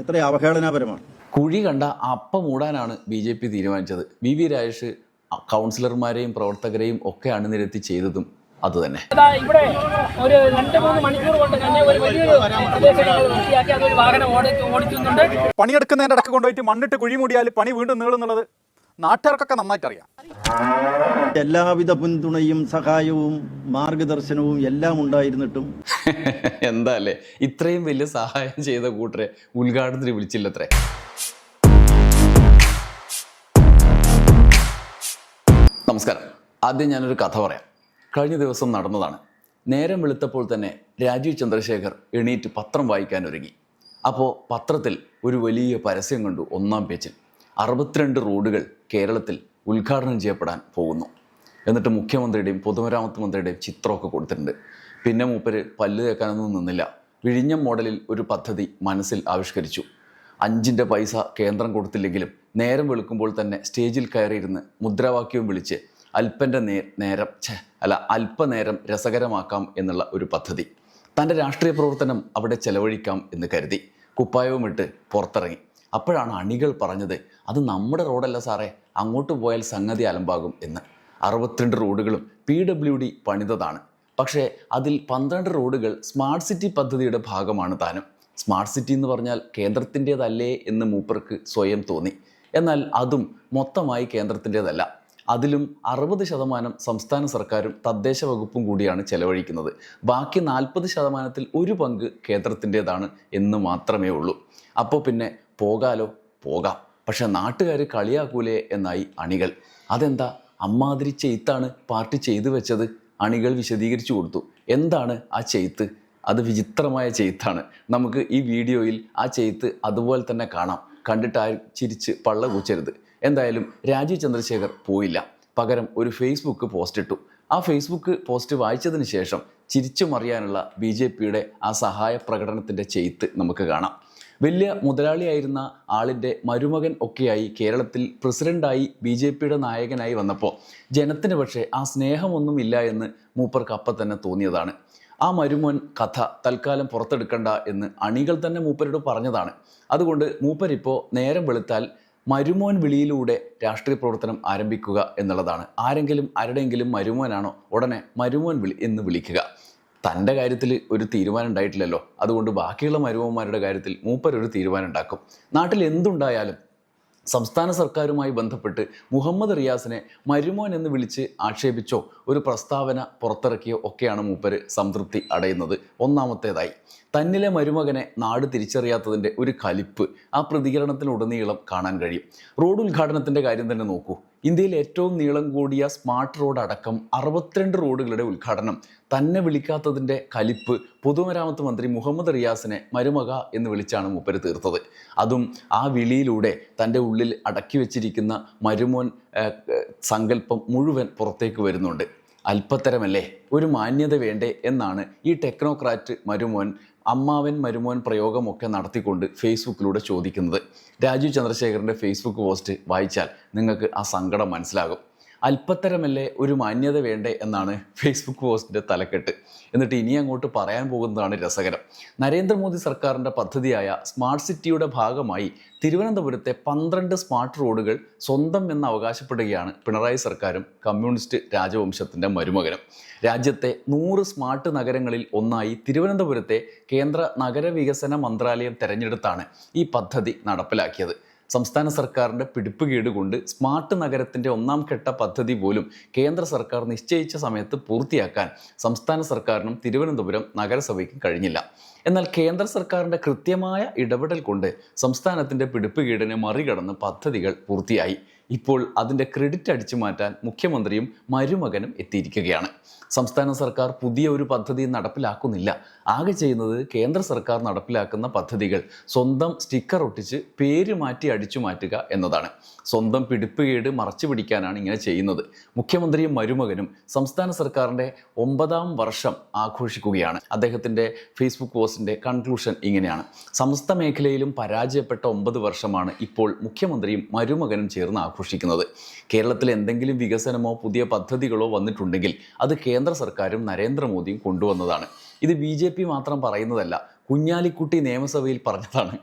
എത്ര അവഹേളനാപരമാണ്. കുഴി കണ്ട അപ്പം മൂടാനാണ് ബി ജെ പി തീരുമാനിച്ചത്. വി വി രാജേഷ് കൗൺസിലർമാരെയും പ്രവർത്തകരെയും ഒക്കെ അണിനിരത്തി ചെയ്തതും അത് തന്നെ. ഇവിടെ ഒരു രണ്ട് മൂന്ന് മണിക്കൂർ കൊണ്ട് തന്നെ ഒരു വലിയൊരു വൃത്തിയാക്കി അതൊരു വാഹനം ഓടി ഓടിക്കുന്നുണ്ട് പണിയെടുക്കുന്നതിന്റെ അടക്കം കൊണ്ടുപോയിട്ട് മണ്ണിട്ട് കുഴി മൂടിയാൽ പണി വീണ്ടും നീളുന്നുള്ളത് നാട്ടുകാർക്കൊക്കെ നന്നായിട്ട് അറിയാം എല്ലാവിധ പിന്തുണയും സഹായവും മാർഗദർശനവും എല്ലാം ഉണ്ടായിരുന്നിട്ടും എന്താ അല്ലേ ഇത്രയും വലിയ സഹായം ചെയ്ത കൂട്ടരെ ഉദ്ഘാടനത്തിന് വിളിച്ചില്ലത്രേ. നമസ്കാരം. ആദ്യം ഞാനൊരു കഥ പറയാം. കഴിഞ്ഞ ദിവസം നടന്നതാണ്. നേരം വെളുത്തപ്പോൾ തന്നെ രാജീവ് ചന്ദ്രശേഖർ എണീറ്റ് പത്രം വായിക്കാൻ ഒരുങ്ങി അപ്പോൾ പത്രത്തിൽ ഒരു വലിയ പരസ്യം കണ്ടു ഒന്നാം പേജിൽ. അറുപത്തിരണ്ട് റോഡുകൾ കേരളത്തിൽ ഉദ്ഘാടനം ചെയ്യപ്പെടാൻ പോകുന്നു. എന്നിട്ട് മുഖ്യമന്ത്രിയുടെയും പൊതുമരാമത്ത് മന്ത്രിയുടെയും ചിത്രമൊക്കെ കൊടുത്തിട്ടുണ്ട്. പിന്നെ മൂപ്പര് പല്ല് തേക്കാനൊന്നും നിന്നില്ല. വിഴിഞ്ഞം മോഡലിൽ ഒരു പദ്ധതി മനസ്സിൽ ആവിഷ്കരിച്ചു. അഞ്ചിന്റെ പൈസ കേന്ദ്രം കൊടുത്തില്ലെങ്കിലും നേരം വെളുക്കുമ്പോൾ തന്നെ സ്റ്റേജിൽ കയറിയിരുന്ന് മുദ്രാവാക്യവും വിളിച്ച് അല്പന്റെ നേ നേരം ഛേ അല്ല അല്പനേരം രസകരമാക്കാം എന്നുള്ള ഒരു പദ്ധതി. തന്റെ രാഷ്ട്രീയ പ്രവർത്തനം അവിടെ ചെലവഴിക്കാം എന്ന് കരുതി. കുപ്പായവും ഇട്ട് പുറത്തിറങ്ങി. അപ്പോഴാണ് അണികൾ പറഞ്ഞത് അത് നമ്മുടെ റോഡല്ല സാറേ. അങ്ങോട്ട് പോയാൽ സംഗതി അലമ്പാകും എന്ന്. അറുപത്തിരണ്ട് റോഡുകളും പി ഡബ്ല്യു ഡി പണിതതാണ്. പക്ഷേ അതിൽ പന്ത്രണ്ട് റോഡുകൾ സ്മാർട്ട് സിറ്റി പദ്ധതിയുടെ ഭാഗമാണ് താനും. സ്മാർട്ട് സിറ്റി എന്ന് പറഞ്ഞാൽ കേന്ദ്രത്തിന്റേതല്ലേ എന്ന് മൂപ്പർക്ക് സ്വയം തോന്നി. എന്നാൽ അതും മൊത്തമായി കേന്ദ്രത്തിന്റേതല്ല. അതിലും അറുപത് ശതമാനം സംസ്ഥാന സർക്കാരും തദ്ദേശ വകുപ്പും കൂടിയാണ് ചെലവഴിക്കുന്നത്. ബാക്കി നാൽപ്പത് ശതമാനത്തിൽ ഒരു പങ്ക് കേന്ദ്രത്തിന്റേതാണ് എന്ന് മാത്രമേ ഉള്ളൂ. അപ്പോൾ പിന്നെ പോകാലോ? പോകാം. പക്ഷെ നാട്ടുകാർ കളിയാക്കൂലേ എന്നായി അണികൾ. അതെന്താ? അമ്മാതിരി ചെയ്ത്താണ് പാർട്ടി ചെയ്തു വെച്ചത്. അണികൾ വിശദീകരിച്ചു കൊടുത്തു. എന്താണ് ആ ചെയ്ത്ത്? അത് വിചിത്രമായ ചെയ്ത്താണ്. നമുക്ക് ഈ വീഡിയോയിൽ ആ ചെയ്ത്ത് അതുപോലെ തന്നെ കാണാം. കണ്ടിട്ട് ആ ചിരിച്ച് പള്ള കൂച്ചരുത്. എന്തായാലും രാജീവ് ചന്ദ്രശേഖർ പോയില്ല. പകരം ഒരു ഫേസ്ബുക്ക് പോസ്റ്റ് ഇട്ടു. ആ ഫേസ്ബുക്ക് പോസ്റ്റ് വായിച്ചതിന് ശേഷം ചിരിച്ചു മറിയാനുള്ള ബി ജെ പിയുടെ ആ സഹായ പ്രകടനത്തിന്റെ ചെയ്ത്ത് നമുക്ക് കാണാം. വലിയ മുതലാളിയായിരുന്ന ആളിന്റെ മരുമകൻ ഒക്കെയായി കേരളത്തിൽ പ്രസിഡന്റായി ബി ജെ പിയുടെ നായകനായി വന്നപ്പോൾ ജനത്തിന് പക്ഷേ ആ സ്നേഹമൊന്നും ഇല്ല എന്ന് മൂപ്പർക്ക് അപ്പം തന്നെ തോന്നിയതാണ്. ആ മരുമോൻ കഥ തൽക്കാലം പുറത്തെടുക്കണ്ട എന്ന് അണികൾ തന്നെ മൂപ്പരോട് പറഞ്ഞതാണ്. അതുകൊണ്ട് മൂപ്പരിപ്പോൾ നേരം വെളുത്താൽ മരുമോൻ വിളിയിലൂടെ രാഷ്ട്രീയ പ്രവർത്തനം ആരംഭിക്കുക എന്നുള്ളതാണ്. ആരെങ്കിലും ആരുടെയെങ്കിലും മരുമോനാണോ ഉടനെ മരുമോൻ വിളി എന്ന് വിളിക്കുക. തന്റെ കാര്യത്തിൽ ഒരു തീരുമാനം ഉണ്ടായിട്ടില്ലല്ലോ. അതുകൊണ്ട് ബാക്കിയുള്ള മരുമന്മാരുടെ കാര്യത്തിൽ മൂപ്പരൊരു തീരുമാനം ഉണ്ടാക്കും. നാട്ടിൽ എന്തുണ്ടായാലും സംസ്ഥാന സർക്കാരുമായി ബന്ധപ്പെട്ട് മുഹമ്മദ് റിയാസിനെ മരുമോൻ എന്ന് വിളിച്ച് ആക്ഷേപിച്ചോ ഒരു പ്രസ്താവന പുറത്തിറക്കിയോ ഒക്കെയാണ് മൂപ്പര് സംതൃപ്തി അടയുന്നത്. ഒന്നാമത്തേതായി തന്നിലെ മരുമകനെ നാട് തിരിച്ചറിയാത്തതിന്റെ ഒരു കലിപ്പ് ആ പ്രതികരണത്തിലുടനീളം കാണാൻ കഴിയും. റോഡ് ഉദ്ഘാടനത്തിന്റെ കാര്യം തന്നെ നോക്കൂ. ഇന്ത്യയിൽ ഏറ്റവും നീളം കൂടിയ സ്മാർട്ട് റോഡ് അടക്കം അറുപത്തിരണ്ട് റോഡുകളുടെ ഉദ്ഘാടനം. തന്നെ വിളിക്കാത്തതിന്റെ കലിപ്പ് പൊതുമരാമത്ത് മന്ത്രി മുഹമ്മദ് റിയാസിനെ മരുമക എന്ന് വിളിച്ചാണ് മൂപ്പര് തീർത്തത്. അതും ആ വിളിയിലൂടെ തന്റെ ഉള്ളിൽ അടക്കി വെച്ചിരിക്കുന്ന മരുമോൻ സങ്കല്പം മുഴുവൻ പുറത്തേക്ക് വരുന്നുണ്ട്. അല്പത്തരമല്ലേ? ഒരു മാന്യത വേണ്ടേ എന്നാണ് ഈ ടെക്നോക്രാറ്റ് മരുമോൻ അമ്മാവൻ മരുമോൻ പ്രയോഗമൊക്കെ നടത്തിക്കൊണ്ട് ഫേസ്ബുക്കിലൂടെ ചോദിക്കുന്നത്. രാജീവ് ചന്ദ്രശേഖരന്റെ ഫേസ്ബുക്ക് പോസ്റ്റ് വായിച്ചാൽ നിങ്ങൾക്ക് ആ സങ്കടം മനസ്സിലാകും. അല്പത്തരമല്ലേ ഒരു മാന്യത വേണ്ടേ എന്നാണ് ഫേസ്ബുക്ക് പോസ്റ്റിന്റെ തലക്കെട്ട്. എന്നിട്ട് ഇനി അങ്ങോട്ട് പറയാൻ പോകുന്നതാണ് രസകരം. നരേന്ദ്രമോദി സർക്കാരിന്റെ പദ്ധതിയായ സ്മാർട്ട് സിറ്റിയുടെ ഭാഗമായി തിരുവനന്തപുരത്തെ പന്ത്രണ്ട് സ്മാർട്ട് റോഡുകൾ സ്വന്തം എന്ന് അവകാശപ്പെടുകയാണ് പിണറായി സർക്കാരും കമ്മ്യൂണിസ്റ്റ് രാജവംശത്തിന്റെ മരുമകനും. രാജ്യത്തെ നൂറ് സ്മാർട്ട് നഗരങ്ങളിൽ ഒന്നായി തിരുവനന്തപുരത്തെ കേന്ദ്ര നഗരവികസന മന്ത്രാലയം തെരഞ്ഞെടുത്താണ് ഈ പദ്ധതി നടപ്പിലാക്കിയത്. സംസ്ഥാന സർക്കാരിന്റെ പിടിപ്പുകേട് കൊണ്ട് സ്മാർട്ട് നഗരത്തിന്റെ ഒന്നാം ഘട്ട പദ്ധതി പോലും കേന്ദ്ര സർക്കാർ നിശ്ചയിച്ച സമയത്ത് പൂർത്തിയാക്കാൻ സംസ്ഥാന സർക്കാരിനും തിരുവനന്തപുരം നഗരസഭയ്ക്കും കഴിഞ്ഞില്ല. എന്നാൽ കേന്ദ്ര സർക്കാരിന്റെ കൃത്യമായ ഇടപെടൽ കൊണ്ട് സംസ്ഥാനത്തിന്റെ പിടിപ്പുകേടിനെ മറികടന്ന് പദ്ധതികൾ പൂർത്തിയായി. ഇപ്പോൾ അതിന്റെ ക്രെഡിറ്റ് അടിച്ചു മാറ്റാൻ മുഖ്യമന്ത്രിയും മരുമകനും എത്തിയിരിക്കുകയാണ്. സംസ്ഥാന സർക്കാർ പുതിയ ഒരു പദ്ധതി നടപ്പിലാക്കുന്നില്ല. ആകെ ചെയ്യുന്നത് കേന്ദ്ര സർക്കാർ നടപ്പിലാക്കുന്ന പദ്ധതികൾ. സ്വന്തം സ്റ്റിക്കർ ഒട്ടിച്ച് പേര് മാറ്റി അടിച്ചു മാറ്റുക എന്നതാണ്. സ്വന്തം പിടിപ്പുകേട് മറച്ചു പിടിക്കാനാണ് ഇങ്ങനെ ചെയ്യുന്നത്. മുഖ്യമന്ത്രിയും മരുമകനും സംസ്ഥാന സർക്കാരിന്റെ ഒമ്പതാം വർഷം ആഘോഷിക്കുകയാണ്. അദ്ദേഹത്തിന്റെ ഫേസ്ബുക്ക് പോസ്റ്റിന്റെ കൺക്ലൂഷൻ ഇങ്ങനെയാണ്. സമസ്ത മേഖലയിലും പരാജയപ്പെട്ട ഒമ്പത് വർഷമാണ് ഇപ്പോൾ മുഖ്യമന്ത്രിയും മരുമകനും ചേർന്ന് ആഘോഷിക്കുന്നത്. കേരളത്തിൽ എന്തെങ്കിലും വികസനമോ പുതിയ പദ്ധതികളോ വന്നിട്ടുണ്ടെങ്കിൽ അത് കേന്ദ്ര സർക്കാരും നരേന്ദ്രമോദിയും കൊണ്ടുവന്നതാണ്. ഇത് ബി ജെ പി മാത്രം പറയുന്നതല്ല കുഞ്ഞാലിക്കുട്ടി നിയമസഭയിൽ പറഞ്ഞതാണ്.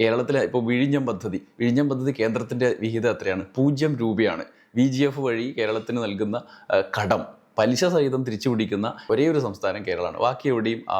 കേരളത്തിലെ ഇപ്പോൾ വിഴിഞ്ഞം പദ്ധതി വിഴിഞ്ഞം പദ്ധതി കേന്ദ്രത്തിന്റെ വിഹിതം എത്രയാണ്? പൂജ്യം രൂപയാണ്. വി ജി എഫ് വഴി കേരളത്തിന് നൽകുന്ന കടം. പലിശ സഹിതം തിരിച്ചു പിടിക്കുന്ന ഒരേ ഒരു സംസ്ഥാനം കേരളമാണ്. ബാക്കി എവിടെയും ആ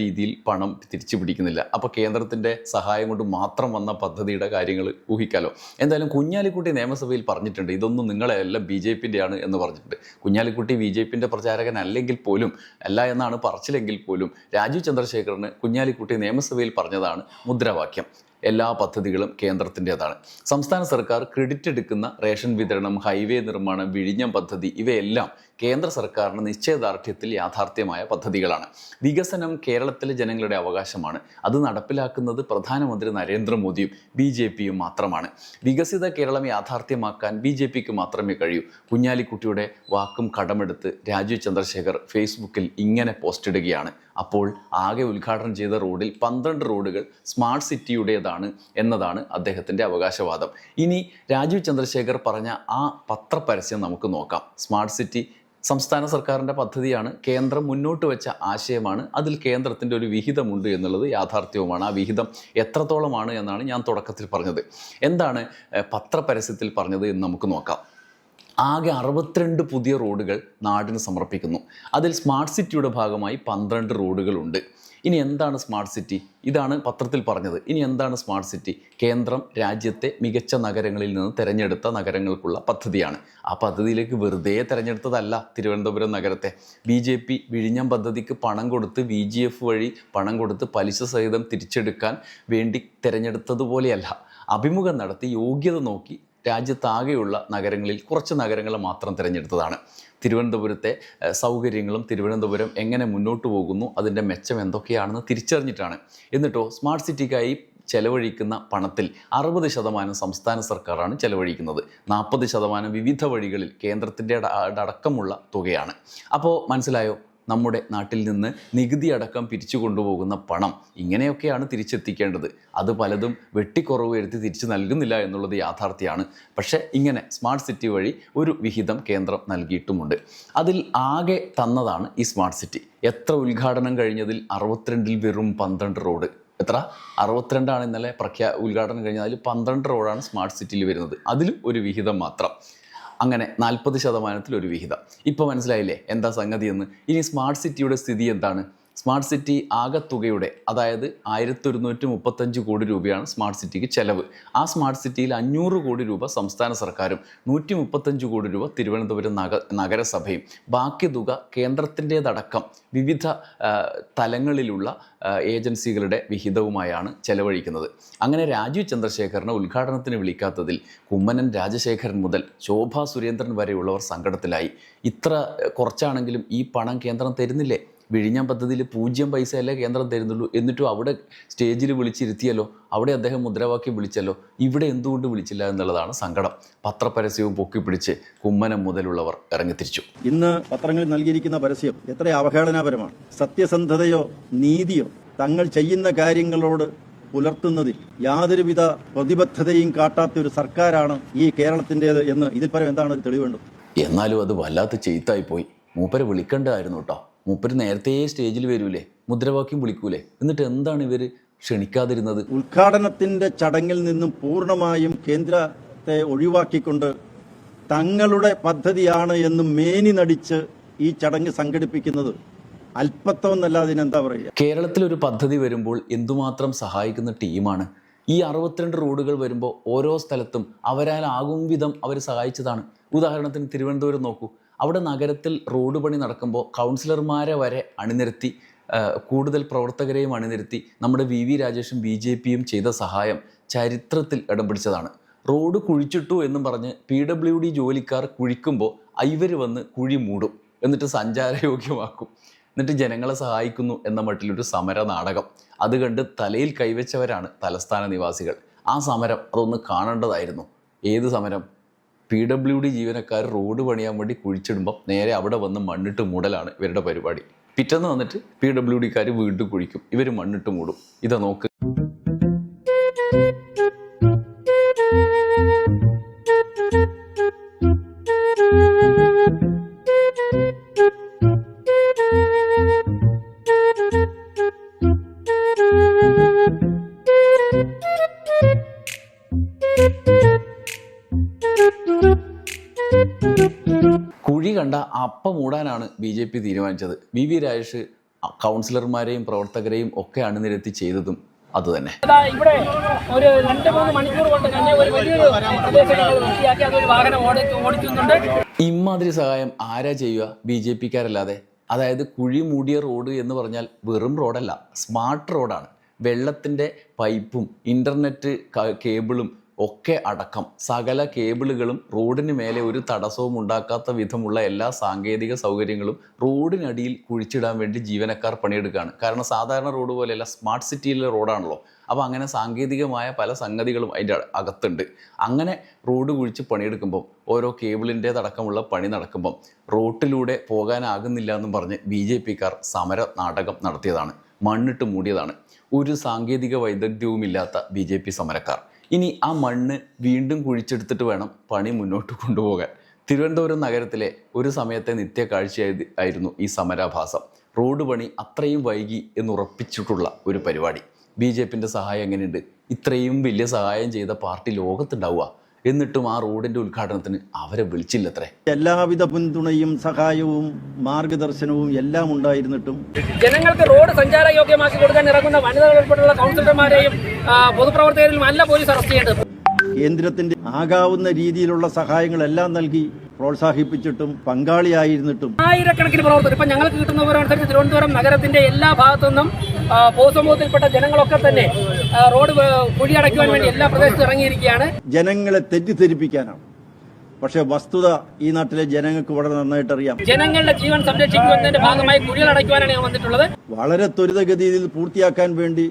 രീതിയിൽ പണം തിരിച്ചു പിടിക്കുന്നില്ല അപ്പോൾ കേന്ദ്രത്തിന്റെ സഹായം കൊണ്ട് മാത്രം വന്ന പദ്ധതിയുടെ കാര്യങ്ങൾ ഊഹിക്കാലോ. എന്തായാലും കുഞ്ഞാലിക്കുട്ടി നിയമസഭയിൽ പറഞ്ഞിട്ടുണ്ട്. ഇതൊന്നും നിങ്ങളെല്ലാം ബി ജെ പിന്റെയാണ് എന്ന് പറഞ്ഞിട്ടുണ്ട്. കുഞ്ഞാലിക്കുട്ടി ബി ജെ പിന്റെ പ്രചാരകൻ അല്ലെങ്കിൽ പോലും അല്ല എന്നാണ് പറച്ചിലെങ്കിൽ പോലും രാജീവ് ചന്ദ്രശേഖറിന് കുഞ്ഞാലിക്കുട്ടി നിയമസഭയിൽ പറഞ്ഞതാണ് മുദ്രാവാക്യം. എല്ലാ പദ്ധതികളും കേന്ദ്രത്തിന്റെതാണ് സംസ്ഥാന സർക്കാർ ക്രെഡിറ്റ് എടുക്കുന്ന റേഷൻ വിതരണം ഹൈവേ നിർമ്മാണം വിഴിഞ്ഞം പദ്ധതി ഇവയെല്ലാം കേന്ദ്ര സർക്കാരിന് നിശ്ചയദാർഢ്യത്തിൽ യാഥാർത്ഥ്യമായ പദ്ധതികളാണ്. വികസനം കേരളത്തിലെ ജനങ്ങളുടെ അവകാശമാണ്. അത് നടപ്പിലാക്കുന്നത് പ്രധാനമന്ത്രി നരേന്ദ്രമോദിയും ബി ജെ പിയും മാത്രമാണ്. വികസിത കേരളം യാഥാർത്ഥ്യമാക്കാൻ ബി ജെ പിക്ക് മാത്രമേ കഴിയൂ. കുഞ്ഞാലിക്കുട്ടിയുടെ വാക്കും കടമെടുത്ത് രാജീവ് ചന്ദ്രശേഖർ ഫേസ്ബുക്കിൽ ഇങ്ങനെ പോസ്റ്റ് ഇടുകയാണ് അപ്പോൾ ആകെ ഉദ്ഘാടനം ചെയ്ത റോഡിൽ പന്ത്രണ്ട് റോഡുകൾ സ്മാർട്ട് സിറ്റിയുടേതാണ് എന്നതാണ് അദ്ദേഹത്തിന്റെ അവകാശവാദം. ഇനി രാജീവ് ചന്ദ്രശേഖർ പറഞ്ഞ ആ പത്രപരസ്യം നമുക്ക് നോക്കാം. സ്മാർട്ട് സിറ്റി സംസ്ഥാന സർക്കാരിന്റെ പദ്ധതിയാണ് കേന്ദ്രം മുന്നോട്ട് വെച്ച ആശയമാണ്. അതിൽ കേന്ദ്രത്തിന്റെ ഒരു വിഹിതമുണ്ട് എന്നുള്ളത് യാഥാർത്ഥ്യവുമാണ്. ആ വിഹിതം എത്രത്തോളമാണ് എന്നാണ് ഞാൻ തുടക്കത്തിൽ പറഞ്ഞത്. എന്താണ് പത്രപരസ്യത്തിൽ പറഞ്ഞത് എന്ന് നമുക്ക് നോക്കാം. ആകെ അറുപത്തിരണ്ട് പുതിയ റോഡുകൾ നാടിന് സമർപ്പിക്കുന്നു. അതിൽ സ്മാർട്ട് സിറ്റിയുടെ ഭാഗമായി പന്ത്രണ്ട് റോഡുകളുണ്ട്. ഇനി എന്താണ് സ്മാർട്ട് സിറ്റി? ഇതാണ് പത്രത്തിൽ പറഞ്ഞത്. ഇനി എന്താണ് സ്മാർട്ട് സിറ്റി? കേന്ദ്രം രാജ്യത്തെ മികച്ച നഗരങ്ങളിൽ നിന്ന് തിരഞ്ഞെടുത്ത നഗരങ്ങൾക്കുള്ള പദ്ധതിയാണ്. ആ പദ്ധതിയിലേക്ക് വെറുതെ തിരഞ്ഞെടുത്തതല്ല തിരുവനന്തപുരം നഗരത്തെ. ബി ജെ പി വിഴിഞ്ഞം പദ്ധതിക്ക് പണം കൊടുത്ത് വി ജി എഫ് വഴി പണം കൊടുത്ത് പലിശ സഹിതം തിരിച്ചെടുക്കാൻ വേണ്ടി തിരഞ്ഞെടുത്തതുപോലെയല്ല. അഭിമുഖം നടത്തി യോഗ്യത നോക്കി രാജ്യത്താകെയുള്ള നഗരങ്ങളിൽ കുറച്ച് നഗരങ്ങൾ മാത്രം തിരഞ്ഞെടുത്തതാണ്. തിരുവനന്തപുരത്തെ സൗകര്യങ്ങളും തിരുവനന്തപുരം എങ്ങനെ മുന്നോട്ട് പോകുന്നു അതിന്റെ മെച്ചം എന്തൊക്കെയാണെന്ന് തിരിച്ചറിഞ്ഞിട്ടാണ്. എന്നിട്ടോ സ്മാർട്ട് സിറ്റിക്കായി ചെലവഴിക്കുന്ന പണത്തിൽ അറുപത് ശതമാനം സംസ്ഥാന സർക്കാരാണ് ചെലവഴിക്കുന്നത്. നാൽപ്പത് ശതമാനം വിവിധ വഴികളിൽ കേന്ദ്രത്തിന്റെ അട- അടക്കമുള്ള തുകയാണ്. അപ്പോൾ മനസ്സിലായോ? നമ്മുടെ നാട്ടിൽ നിന്ന് നികുതി അടക്കം പിരിച്ചു കൊണ്ടുപോകുന്ന പണം ഇങ്ങനെയൊക്കെയാണ് തിരിച്ചെത്തിക്കേണ്ടത്. അത് പലതും വെട്ടിക്കുറവ് വരുത്തി തിരിച്ചു നൽകുന്നില്ല എന്നുള്ളത് യാഥാർത്ഥ്യമാണ്. പക്ഷേ ഇങ്ങനെ സ്മാർട്ട് സിറ്റി വഴി ഒരു വിഹിതം കേന്ദ്രം നൽകിയിട്ടുമുണ്ട്. അതിൽ ആകെ തന്നതാണ് ഈ സ്മാർട്ട് സിറ്റി. എത്ര ഉദ്ഘാടനം കഴിഞ്ഞതിൽ അറുപത്തിരണ്ടിൽ വെറും പന്ത്രണ്ട് റോഡ്. എത്ര? അറുപത്തിരണ്ടാണ് ഇന്നലെ പ്രഖ്യാ ഉദ്ഘാടനം കഴിഞ്ഞാൽ പന്ത്രണ്ട് റോഡാണ് സ്മാർട്ട് സിറ്റിയിൽ വരുന്നത്. അതിലും ഒരു വിഹിതം മാത്രം. അങ്ങനെ നാൽപ്പത് ശതമാനത്തിൽ ഒരു വിഹിതം. ഇപ്പോൾ മനസ്സിലായില്ലേ? എന്താ സംഗതി എന്ന് ഇനി സ്മാർട്ട് സിറ്റിയുടെ സ്ഥിതി എന്താണ്? സ്മാർട്ട് സിറ്റി ആകെ ആകത്തുകയുടെ അതായത് ആയിരത്തി ഒരുന്നൂറ്റി മുപ്പത്തഞ്ച് കോടി രൂപയാണ് സ്മാർട്ട് സിറ്റിക്ക് ചെലവ്. ആ സ്മാർട്ട് സിറ്റിയിൽ അഞ്ഞൂറ് കോടി രൂപ സംസ്ഥാന സർക്കാരും നൂറ്റി മുപ്പത്തഞ്ച് കോടി രൂപ തിരുവനന്തപുരം നഗ നഗരസഭയും. ബാക്കി തുക കേന്ദ്രത്തിന്റെതടക്കം വിവിധ തലങ്ങളിലുള്ള ഏജൻസികളുടെ വിഹിതവുമായാണ് ചെലവഴിക്കുന്നത്. അങ്ങനെ രാജീവ് ചന്ദ്രശേഖരനെ ഉദ്ഘാടനത്തിന് വിളിക്കാത്തതിൽ കുമ്മനൻ രാജശേഖരൻ മുതൽ ശോഭാ സുരേന്ദ്രൻ വരെയുള്ളവർ സങ്കടത്തിലായി. ഇത്ര കുറച്ചാണെങ്കിലും ഈ പണം കേന്ദ്രം തരുന്നില്ലേ? വിഴിഞ്ഞം പദ്ധതിയിൽ പൂജ്യം പൈസയല്ലേ കേന്ദ്രം തരുന്നുള്ളൂ എന്നിട്ടും അവിടെ സ്റ്റേജിൽ വിളിച്ചിരുത്തിയല്ലോ അവിടെ അദ്ദേഹം മുദ്രാവാക്യം വിളിച്ചല്ലോ ഇവിടെ എന്തുകൊണ്ട് വിളിച്ചില്ല എന്നുള്ളതാണ് സങ്കടം. പത്രപരസ്യവും പൊക്കിപ്പിടിച്ച് കുമ്മനം മുതലുള്ളവർ ഇറങ്ങിത്തിരിച്ചു. ഇന്ന് പത്രങ്ങളിൽ നൽകിയിരിക്കുന്ന പരസ്യം എത്ര അവഹേളനാപരമാണ്. സത്യസന്ധതയോ നീതിയോ തങ്ങൾ ചെയ്യുന്ന കാര്യങ്ങളോട് പുലർത്തുന്നതിൽ യാതൊരുവിധ പ്രതിബദ്ധതയും കാട്ടാത്ത ഒരു സർക്കാരാണ് ഈ കേരളത്തിന്റെ എന്ന് ഇതിൽ പരം എന്താണ് തെളിവേണ്ടത് എന്നാലും അത് വല്ലാത്ത ചെയ്ത്തായി പോയി. മൂപ്പരെ വിളിക്കണ്ടായിരുന്നു കേട്ടോ. മൂപ്പര് നേരത്തെ സ്റ്റേജിൽ വരൂലേ മുദ്രാവാക്യം വിളിക്കൂലേ. എന്നിട്ട് എന്താണ് ഇവർ ക്ഷണിക്കാതിരുന്നത്? ഉദ്ഘാടനത്തിന്റെ ചടങ്ങിൽ നിന്നും പൂർണമായും കേന്ദ്രത്തെ ഒഴിവാക്കിക്കൊണ്ട് തങ്ങളുടെ പദ്ധതിയാണ് എന്ന് മേനി നടിച്ച് ഈ ചടങ്ങ് സംഘടിപ്പിക്കുന്നത്. അല്പത്വമെന്നല്ല അതിനെന്താ പറയുക? കേരളത്തിൽ ഒരു പദ്ധതി വരുമ്പോൾ എന്തുമാത്രം സഹായിക്കുന്ന ടീമാണ്? ഈ അറുപത്തിരണ്ട് റോഡുകൾ വരുമ്പോൾ ഓരോ സ്ഥലത്തും അവരാൽ ആകും വിധം അവർ സഹായിച്ചതാണ്. ഉദാഹരണത്തിന് തിരുവനന്തപുരം നോക്കൂ. അവിടെ നഗരത്തിൽ റോഡ് പണി നടക്കുമ്പോൾ കൗൺസിലർമാരെ വരെ അണിനിരത്തി കൂടുതൽ പ്രവർത്തകരെയും അണിനിരത്തി നമ്മുടെ വി വി രാജേഷും ബി ജെ പിയും ചെയ്ത സഹായം ചരിത്രത്തിൽ ഇടം പിടിച്ചതാണ് റോഡ് കുഴിച്ചിട്ടു എന്നും പറഞ്ഞ് പി ഡബ്ല്യു ഡി ജോലിക്കാർ കുഴിക്കുമ്പോൾ ഐവർ വന്ന് കുഴി മൂടും. എന്നിട്ട് സഞ്ചാരയോഗ്യമാക്കും. എന്നിട്ട് ജനങ്ങളെ സഹായിക്കുന്നു എന്ന മട്ടിലൊരു സമര നാടകം അത് കണ്ട് തലയിൽ കൈവച്ചവരാണ് തലസ്ഥാന നിവാസികൾ. ആ സമരം അതൊന്ന് കാണേണ്ടതായിരുന്നു. ഏത് സമരം? പി ഡബ്ല്യു ഡി ജീവനക്കാർ റോഡ് പണിയാൻ വേണ്ടി കുഴിച്ചിടുമ്പോൾ നേരെ അവിടെ വന്ന് മണ്ണിട്ട് മൂടലാണ് ഇവരുടെ പരിപാടി. പിറ്റേന്ന് വന്നിട്ട് പി ഡബ്ല്യു ഡിക്കാർ വീണ്ടും കുഴിക്കും. ഇവർ മണ്ണിട്ട് മൂടും. ഇതാ നോക്ക്. മൂടാനാണ് ബി ജെ പി തീരുമാനിച്ചത്. വി വി രാജേഷ് കൗൺസിലർമാരെയും പ്രവർത്തകരെയും ഒക്കെ അണിനിരത്തി ചെയ്തതും അതുതന്നെ. ഇവിടെ ഒരു രണ്ട് മൂന്ന് മണിക്കൂർ കൊണ്ട് തന്നെ ഒരു വലിയൊരു വൃത്തിയാക്കി അതൊരു വാഹനം ഓടി ഓടിക്കുന്നുണ്ട്. ഇമാതിരി സഹായം ആരാ ചെയ്യുക? ബി ജെ പിക്കാരല്ലാതെ. അതായത് കുഴി മൂടിയ റോഡ് എന്ന് പറഞ്ഞാൽ വെറും റോഡല്ല സ്മാർട്ട് റോഡാണ്. വെള്ളത്തിന്റെ പൈപ്പും ഇന്റർനെറ്റ് കേബിളും ഒക്കെ അടക്കം. സകല കേബിളുകളും റോഡിന് മേലെ ഒരു തടസ്സവും ഉണ്ടാക്കാത്ത വിധമുള്ള എല്ലാ സാങ്കേതിക സൗകര്യങ്ങളും റോഡിനടിയിൽ കുഴിച്ചിടാൻ വേണ്ടി ജീവനക്കാർ പണിയെടുക്കുകയാണ്. കാരണം സാധാരണ റോഡ് പോലെയല്ല സ്മാർട്ട് സിറ്റിയിലെ റോഡാണല്ലോ. അപ്പോൾ അങ്ങനെ സാങ്കേതികമായ പല സംഗതികളും അതിന്റെ അകത്തുണ്ട്. അങ്ങനെ റോഡ് കുഴിച്ച് പണിയെടുക്കുമ്പം ഓരോ കേബിളിന്റേതടക്കമുള്ള പണി നടക്കുമ്പം റോട്ടിലൂടെ പോകാനാകുന്നില്ല എന്നും പറഞ്ഞ് ബി ജെ പിക്കാർ സമര നാടകം നടത്തിയതാണ്. മണ്ണിട്ട് മൂടിയതാണ്. ഒരു സാങ്കേതിക വൈദഗ്ധ്യവുമില്ലാത്ത ബി ജെ പി സമരക്കാർ. ഇനി ആ മണ്ണ് വീണ്ടും കുഴിച്ചെടുത്തിട്ട് വേണം പണി മുന്നോട്ട് കൊണ്ടുപോകാൻ. തിരുവനന്തപുരം നഗരത്തിലെ ഒരു സമയത്തെ നിത്യ കാഴ്ചയായി ആയിരുന്നു ഈ സമരാഭാസം. റോഡ് പണി അത്രയും വൈകി എന്നുറപ്പിച്ചിട്ടുള്ള ഒരു പരിപാടി. ബി ജെ പിന്റെ സഹായം എങ്ങനെയുണ്ട്? ഇത്രയും വലിയ സഹായം ചെയ്ത പാർട്ടി ലോകത്തുണ്ടാവുക. എന്നിട്ടും ആ റോഡിന്റെ ഉദ്ഘാടനത്തിന് അവരെ വിളിച്ചില്ലത്രേ. എല്ലാവിധ പിന്തുണയും സഹായവും മാർഗദർശനവും എല്ലാം ഉണ്ടായിരുന്നിട്ടും ജനങ്ങൾക്ക് റോഡ് സഞ്ചാര യോഗ്യമാക്കി കൊടുക്കാൻ ഇറങ്ങുന്ന വനിതകൾ ഉൾപ്പെടെയുള്ള കൗൺസിലർമാരെയും പൊതുപ്രവർത്തകരെയും അല്ല പോലീസ് അറസ്റ്റ് ചെയ്യേണ്ടത്. കേന്ദ്രത്തിന്റെ ആകാവുന്ന രീതിയിലുള്ള സഹായങ്ങളെല്ലാം നൽകി പ്രോത്സാഹിപ്പിച്ചിട്ടും പങ്കാളിയായിരുന്നിട്ടും. ആയിരക്കണക്കിന് പ്രവർത്തകർ ഇപ്പൊ ഞങ്ങൾക്ക് കിട്ടുന്നവരനുസരിച്ച് തിരുവനന്തപുരം നഗരത്തിന്റെ എല്ലാ ഭാഗത്തു നിന്നും ആ, പൊതുസമൂഹത്തിൽപ്പെട്ട ജനങ്ങളൊക്കെ തന്നെ റോഡ് കുഴിയടക്കുവാൻ കുഴിയടയ്ക്കുവാൻ വേണ്ടി എല്ലാ പ്രദേശത്തും ഇറങ്ങിയിരിക്കുകയാണ്. ജനങ്ങളെ തെറ്റിദ്ധരിപ്പിക്കാനാണ്. പക്ഷേ വസ്തുത ഈ നാട്ടിലെ ജനങ്ങൾക്ക് വളരെ നന്നായിട്ട് അറിയാം ജനങ്ങളുടെ ജീവൻ സംരക്ഷിക്കുന്നതിന്റെ ഭാഗമായി കുഴികൾ അടയ്ക്കുവാനാണ് ഞാൻ വന്നിട്ടുള്ളത്. വളരെ ത്വരിതഗതിയിൽ പൂർത്തിയാക്കാൻ വേണ്ടി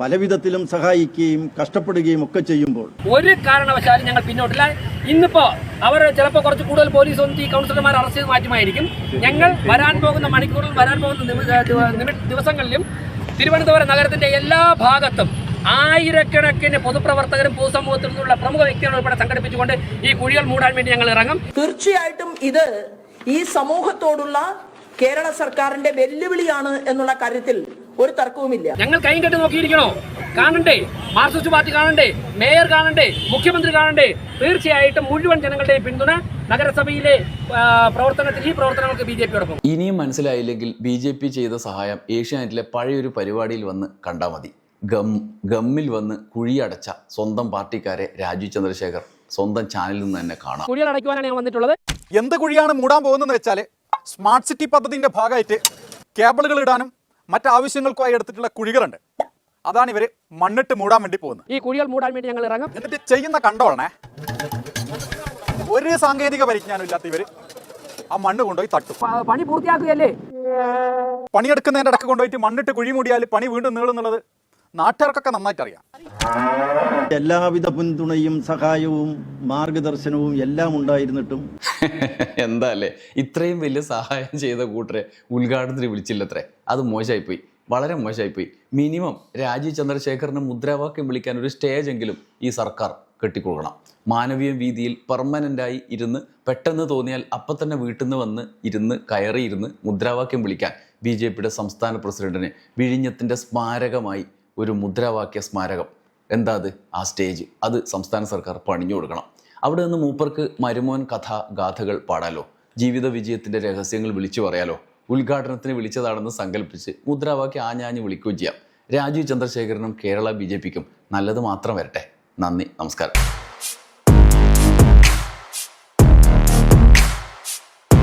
പലവിധത്തിലും സഹായിക്കുകയും കഷ്ടപ്പെടുകയും ഒക്കെ ചെയ്യുമ്പോൾ ഒരു കാരണവശാലും ഞങ്ങൾ പിന്നോട്ടില്ല. ഇന്നിപ്പോ അവർ ചിലപ്പോൾ കുറച്ച് കൂടുതൽ പോലീസ് വന്നിട്ട് ഈ കൗൺസിലർമാർ അറസ്റ്റ് ചെയ്ത് മാറ്റുമായിരിക്കും. ഞങ്ങൾ വരാൻ പോകുന്ന മണിക്കൂറിൽ വരാൻ പോകുന്ന ദിവസങ്ങളിലും തിരുവനന്തപുരം നഗരത്തിന്റെ എല്ലാ ഭാഗത്തും ആയിരക്കണക്കിന് പൊതുപ്രവർത്തകരും പൊതുസമൂഹത്തിൽ നിന്നുള്ള പ്രമുഖ വ്യക്തികൾ ഉൾപ്പെടെ സംഘടിപ്പിച്ചുകൊണ്ട് ഈ കുഴികൾ മൂടാൻ വേണ്ടി ഞങ്ങൾ ഇറങ്ങും. തീർച്ചയായിട്ടും ഇത് ഈ സമൂഹത്തോടുള്ള കേരള സർക്കാരിന്റെ വെല്ലുവിളിയാണ് എന്നുള്ള കാര്യത്തിൽ ഒരു തർക്കവുമില്ല. ഞങ്ങൾ കൈ കെട്ടി നോക്കിയിരിക്കണോ? കാണണ്ടേ? മാർക്സിസ്റ്റ് പാർട്ടി കാണണ്ടേ? മേയർ കാണണ്ടേ? മുഖ്യമന്ത്രി കാണണ്ടേ? തീർച്ചയായിട്ടും മുഴുവൻ ജനങ്ങളുടെയും പിന്തുണ നഗരസഭയിലെ പ്രവർത്തനത്തിൽ ഈ പ്രവർത്തനങ്ങൾക്ക് ബി ജെ പിയോടൊപ്പം. ഇനിയും മനസ്സിലായില്ലെങ്കിൽ ബി ജെ പി ചെയ്ത സഹായം ഏഷ്യാനെറ്റിലെ പഴയൊരു പരിപാടിയിൽ വന്ന് കണ്ടാൽ മതി. ഗം ഗമ്മിൽ വന്ന് കുഴിയടച്ച സ്വന്തം പാർട്ടിക്കാരെ രാജീവ് ചന്ദ്രശേഖർ സ്വന്തം ചാനലിൽ നിന്ന് തന്നെ കാണാം. കുഴികൾ അടയ്ക്കുവാനാണ് ഞാൻ വന്നിട്ടുള്ളത്. എന്ത് കുഴിയാണ് മൂടാൻ പോകുന്നതെന്ന് വെച്ചാൽ സ്മാർട്ട് സിറ്റി പദ്ധതിന്റെ ഭാഗമായിട്ട് കേബിളുകൾ ഇടാനും മറ്റാവശ്യങ്ങൾക്കുമായി എടുത്തിട്ടുള്ള കുഴികളുണ്ട്. അതാണ് ഇവർ മണ്ണിട്ട് മൂടാൻ വേണ്ടി പോകുന്നത്. ഈ കുഴികൾ മൂടാൻ വേണ്ടി ഞങ്ങൾ ഇറങ്ങും. എന്നിട്ട് ചെയ്യുന്ന കണ്ടോളണേ. ഒരു സാങ്കേതിക പരിജ്ഞാനം ഇല്ലാത്ത ഇവർ ആ മണ്ണ് കൊണ്ടുപോയി തട്ടും. പണി പൂർത്തിയാക്കുകയല്ലേ? പണിയെടുക്കുന്നതിന്റെ ഇടയ്ക്ക് കൊണ്ടുപോയിട്ട് മണ്ണിട്ട് കുഴി മൂടിയാൽ പണി വീണ്ടും നീളുന്നുള്ളത് നാട്ടുകാർക്കൊക്കെ നന്നായിട്ട് അറിയാം. എല്ലാവിധ പിന്തുണയും സഹായവും മാർഗദർശനവും എല്ലാം ഉണ്ടായിരുന്നിട്ടും എന്താ അല്ലേ? ഇത്രയും വലിയ സഹായം ചെയ്ത കൂട്ടരെ ഉദ്ഘാടനത്തിന് വിളിച്ചില്ലത്രേ. അത് മോശമായിപ്പോയി. വളരെ മോശമായിപ്പോയി. മിനിമം രാജീവ് ചന്ദ്രശേഖറിന് മുദ്രാവാക്യം വിളിക്കാൻ ഒരു സ്റ്റേജ് എങ്കിലും ഈ സർക്കാർ കെട്ടിക്കൊടുക്കണം. മാനവീയ വീതിയിൽ പെർമനന്റായി ഇരുന്ന് പെട്ടെന്ന് തോന്നിയാൽ അപ്പം തന്നെ വീട്ടിൽ നിന്ന് വന്ന് ഇരുന്ന് കയറി ഇരുന്ന് മുദ്രാവാക്യം വിളിക്കാൻ ബി ജെ പിയുടെ സംസ്ഥാന പ്രസിഡന്റിന് വിഴിഞ്ഞത്തിന്റെ സ്മാരകമായി ഒരു മുദ്രാവാക്യ സ്മാരകം. എന്താ അത്? ആ സ്റ്റേജ്. അത് സംസ്ഥാന സർക്കാർ പണിഞ്ഞു കൊടുക്കണം. അവിടെ നിന്ന് മൂപ്പർക്ക് മരുമോൻ കഥ ഗാഥകൾ പാടാലോ? ജീവിത വിജയത്തിന്റെ രഹസ്യങ്ങൾ വിളിച്ചു പറയാലോ? ഉദ്ഘാടനത്തിന് വിളിച്ചതാണെന്ന് സങ്കല്പിച്ച് മുദ്രാവാക്യം ആഞ്ഞാഞ്ഞ് വിളിക്കുകയും ചെയ്യാം. രാജീവ് ചന്ദ്രശേഖരനും കേരള ബി ജെ പിക്കും നല്ലത് മാത്രം വരട്ടെ. നന്ദി. നമസ്കാരം.